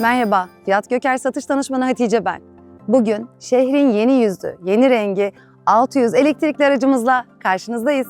Merhaba, Fiyat Göker Satış Danışmanı Hatice ben. Bugün şehrin yeni yüzü, yeni rengi 600 elektrikli aracımızla karşınızdayız.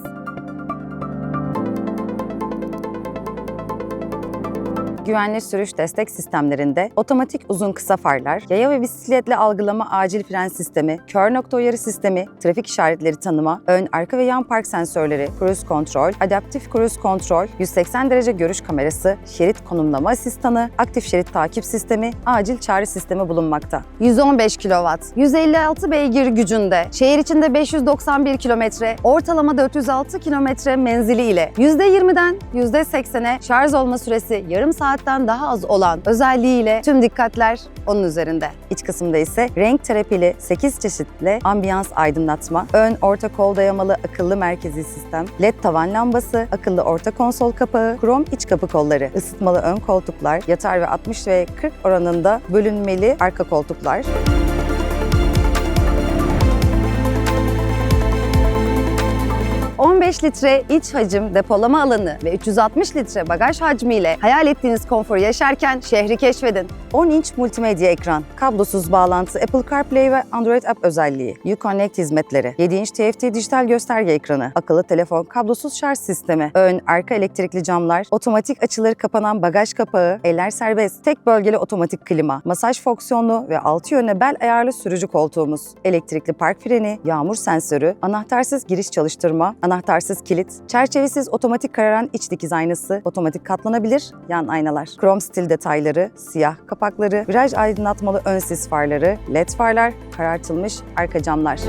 Güvenli sürüş destek sistemlerinde otomatik uzun kısa farlar, yaya ve bisikletle algılama acil fren sistemi, kör nokta uyarı sistemi, trafik işaretleri tanıma, ön, arka ve yan park sensörleri, cruise kontrol, adaptif cruise kontrol, 180 derece görüş kamerası, şerit konumlama asistanı, aktif şerit takip sistemi, acil çağrı sistemi bulunmakta. 115 kW, 156 beygir gücünde, şehir içinde 591 kilometre, ortalama 406 kilometre menzili ile %20'den %80'e şarj olma süresi yarım saatten daha az olan özelliğiyle tüm dikkatler onun üzerinde. İç kısımda ise renk terapili 8 çeşitli ambiyans aydınlatma, ön orta kol dayamalı akıllı merkezi sistem, led tavan lambası, akıllı orta konsol kapağı, krom iç kapı kolları, ısıtmalı ön koltuklar, yatar ve 60 ve 40 oranında bölünmeli arka koltuklar. ...15 litre iç hacim depolama alanı ve 360 litre bagaj hacmiyle hayal ettiğiniz konforu yaşarken şehri keşfedin. 10 inç multimedya ekran, kablosuz bağlantı, Apple CarPlay ve Android App özelliği, Uconnect hizmetleri, 7 inç TFT dijital gösterge ekranı, akıllı telefon, kablosuz şarj sistemi, ön, arka elektrikli camlar, otomatik açılır kapanan bagaj kapağı, eller serbest, tek bölgeli otomatik klima, masaj fonksiyonlu ve altı yönle bel ayarlı sürücü koltuğumuz, elektrikli park freni, yağmur sensörü, anahtarsız giriş çalıştırma, anahtarsız kilit, çerçevesiz otomatik kararan iç dikiz aynası, otomatik katlanabilir yan aynalar, krom stil detayları, siyah kapakları, viraj aydınlatmalı ön sis farları, led farlar, karartılmış arka camlar.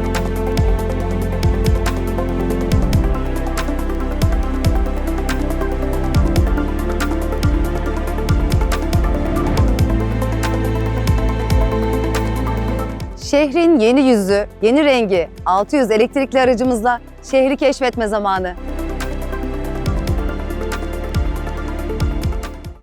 Şehrin yeni yüzü, yeni rengi, 600 elektrikli aracımızla şehri keşfetme zamanı.